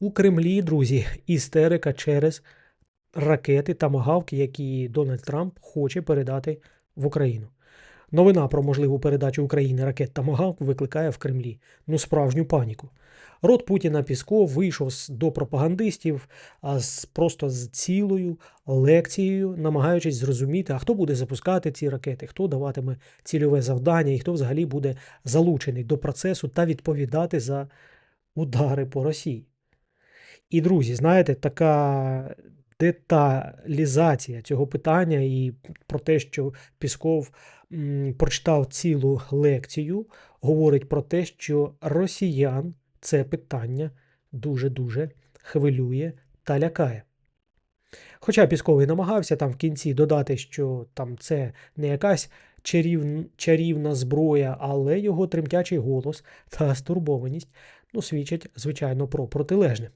У Кремлі, друзі, істерика через ракети та могавки, які Дональд Трамп хоче передати в Україну. Новина про можливу передачу України ракет та могавк викликає в Кремлі ну справжню паніку. Рот Путіна Пісков вийшов до пропагандистів а з просто з цілою лекцією, намагаючись зрозуміти, а хто буде запускати ці ракети, хто даватиме цільове завдання і хто взагалі буде залучений до процесу та відповідати за удари по Росії. І, друзі, знаєте, така деталізація цього питання і про те, що Пісков прочитав цілу лекцію, говорить про те, що росіян це питання дуже-дуже хвилює та лякає. Хоча Пісков і намагався там в кінці додати, що там це не якась чарів... чарівна зброя, але його тремтячий голос та стурбованість ну, свідчать, звичайно, про протилежне.